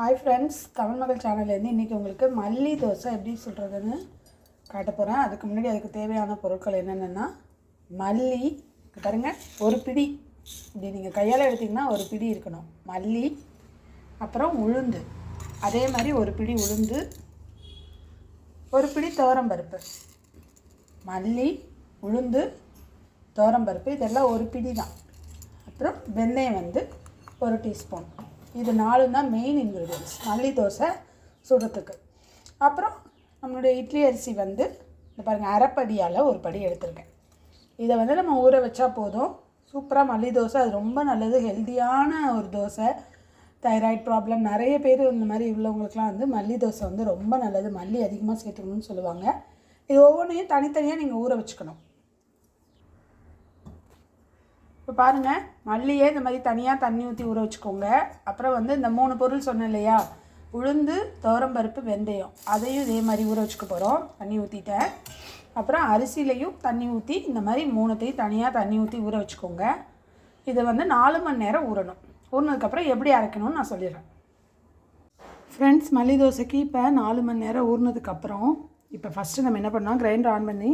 Hi friends Tamil மகள் சேனல்லேருந்து இன்றைக்கி உங்களுக்கு மல்லி தோசை எப்படி சொல்கிறதுன்னு காட்ட போகிறேன் அதுக்கு முன்னாடி அதுக்கு தேவையான பொருட்கள் என்னென்னா மல்லி பாருங்கள் பாருங்க ஒரு பிடி. இப்படி நீங்கள் கையால் எடுத்திங்கன்னா ஒரு பிடி இருக்கணும். மல்லி அப்புறம் உளுந்து. அதே மாதிரி ஒரு பிடி உளுந்து ஒரு பிடி துவரம்பருப்பு மல்லி உளுந்து துவரம்பருப்பு இதெல்லாம் ஒரு பிடி தான். அப்புறம் வெந்தயம் வந்து ஒரு டீஸ்பூன். இது நாலு தான் மெயின் இன்க்ரீடியன்ஸ் மல்லி தோசை சுடுறதுக்கு. அப்புறம் நம்மளுடைய இட்லி அரிசி வந்து இந்த பாருங்கள் அரைப்படியால் ஒரு படி எடுத்திருக்கேன். இதை வந்து நம்ம ஊற வச்சா போதும். சூப்பராக மல்லி தோசை அது ரொம்ப நல்லது. ஹெல்த்தியான ஒரு தோசை. Thyroid problem. நிறைய பேர் இந்த மாதிரி உள்ளவங்களுக்குலாம் வந்து மல்லி தோசை வந்து ரொம்ப நல்லது. மல்லி அதிகமாக சேர்த்துக்கணும்னு சொல்லுவாங்க. இது ஒவ்வொன்றையும் தனித்தனியாக நீங்கள் ஊற வச்சுக்கணும். இப்போ பாருங்கள் மல்லியே இந்த மாதிரி தனியாக தண்ணி ஊற்றி ஊற வச்சுக்கோங்க. அப்புறம் வந்து இந்த மூணு பொருள் சொன்னேன் இல்லையா? உளுந்து துவரம்பருப்பு வெந்தயம். அதையும் இதே மாதிரி ஊற வச்சுக்க போகிறோம் தண்ணி ஊற்றிட்டேன் அப்புறம் அரிசிலையும் தண்ணி ஊற்றி இந்த மாதிரி மூணுத்தையும் தனியாக தண்ணி ஊற்றி ஊற வச்சுக்கோங்க. இதை வந்து நாலு மணி நேரம் ஊறணும். ஊறினதுக்கப்புறம் எப்படி அரைக்கணும்னு நான் சொல்லிடுறேன். ஃப்ரெண்ட்ஸ் மல்லி தோசைக்கு இப்போ நாலு மணி நேரம் ஊறினதுக்கப்புறம் இப்போ ஃபஸ்ட்டு நம்ம என்ன பண்ணோம் கிரைண்டர் ஆன் பண்ணி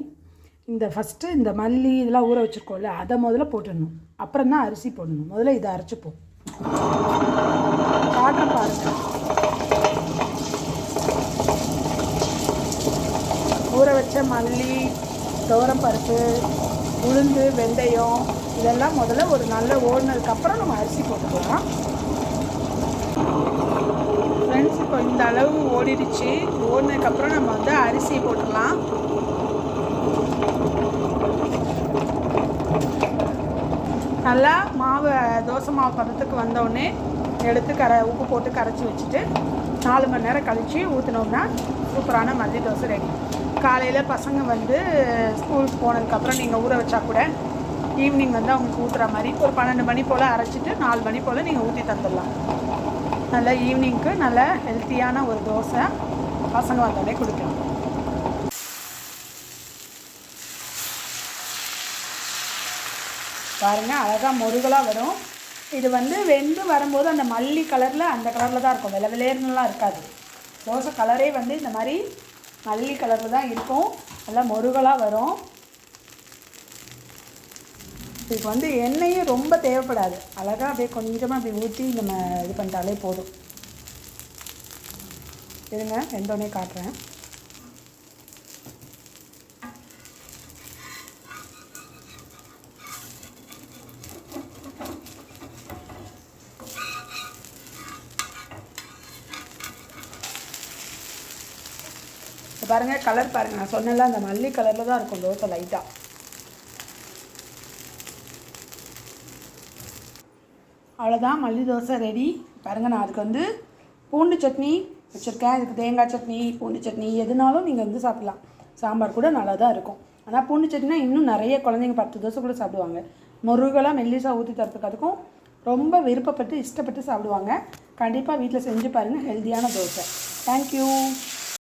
இந்த ஃபஸ்ட்டு இந்த மல்லி இதெல்லாம் ஊற வச்சுருக்கோம்ல அதை முதல்ல போட்டுடணும். அப்புறம் தான் அரிசி போடணும். முதல்ல இதை அரைச்சிப்போம் காட்டுறேன் பாருங்க. ஊற வச்ச மல்லி துவரம் பருப்பு உளுந்து வெந்தயம் இதெல்லாம் முதல்ல ஒரு நல்ல ஓடினதுக்கப்புறம் நம்ம அரிசி போட்டுக்கலாம். ஃப்ரெண்ட்ஸ் இப்போ இந்த அளவு ஓடிடுச்சு. ஓடினதுக்கப்புறம் நம்ம வந்து அரிசி போட்டுடலாம் நல்லா மாவு தோசை மாவு பதத்துக்கு வந்தோடனே எடுத்து கரை உப்பு போட்டு கரைச்சி வச்சுட்டு நாலு மணி நேரம் கழித்து ஊற்றினோம்னா சூப்பரான மல்லி தோசை ரெடி காலையில் பசங்க வந்து ஸ்கூலுக்கு போனதுக்கப்புறம் நீங்கள் ஊற வச்சா கூட ஈவினிங் வந்து அவங்களுக்கு ஊற்றுற மாதிரி ஒரு பன்னெண்டு மணி போல் அரைச்சிட்டு நாலு மணி போல் நீங்கள் ஊற்றி தந்துடலாம். நல்லா ஈவினிங்க்கு நல்ல ஹெல்த்தியான ஒரு தோசை பசங்க வந்தோடனே கொடுக்கலாம் பாருங்கள் அழகாக முருகலாக வரும். இது வந்து வெந்து வரும்போது அந்த மல்லி கலரில் அந்த கலரில் தான் இருக்கும். வெள்ளை வெளேர்னுலாம் இருக்காது. தோசை கலரே வந்து இந்த மாதிரி மல்லி கலரில் தான் இருக்கும். நல்லா முருகலாக வரும். இதுக்கு வந்து எண்ணெயும் ரொம்ப தேவைப்படாது. அழகாக அப்படியே கொஞ்சமாக அப்படி ஊற்றி நம்ம இது பண்ணிட்டாலே போதும். இருங்க எந்தோடனே காட்டுறேன். பாருங்கள் கலர் பாருங்கள் நான் சொன்னல அந்த மல்லி கலரில் தான் இருக்கும் தோசை லைட்டாக அவ்வளோதான் மல்லி தோசை ரெடி பாருங்கள் நான் அதுக்கு வந்து பூண்டு சட்னி வச்சுருக்கேன். இதுக்கு தேங்காய் சட்னி பூண்டு சட்னி எதுனாலும் நீங்கள் வந்து சாப்பிட்லாம். சாம்பார் கூட நல்லா தான் இருக்கும். ஆனால் பூண்டு சட்னினா இன்னும் நிறைய குழந்தைங்க பத்து தோசை கூட சாப்பிடுவாங்க. முருகெல்லாம் மெல்லிசா ஊற்றி தரத்துக்கு அதுக்கும் ரொம்ப விருப்பப்பட்டு இஷ்டப்பட்டு சாப்பிடுவாங்க. கண்டிப்பாக வீட்டில் செஞ்சு பாருங்கள் ஹெல்த்தியான தோசை. தேங்க்யூ